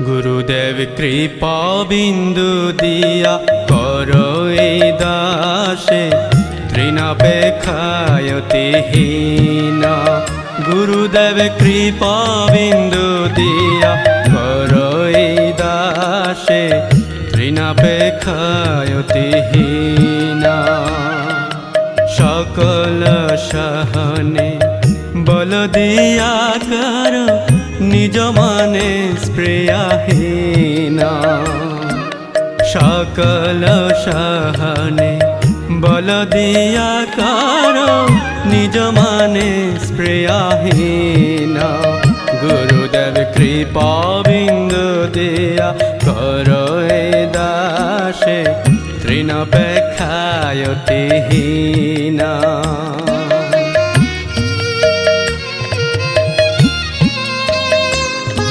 গুরুদেব কৃপা বিন্দু দিয়া কর এই দাসে। তৃণাপেক্ষায়তিহীন গুরুদেব কৃপা বিন্দু দিয়া কর এই দাসে। তৃণাপেক্ষায়তিহীন সকল সহনে বল দিয়া কর নিজ মানে স্প্রেয়াহীন সকল সহনে বল দিয়া কর, নিজ মানে স্প্রেয়াহীন গুরুদেব কৃপা বিন্দু দিয়া কর দাসে তৃণপেক্ষায়তিহীন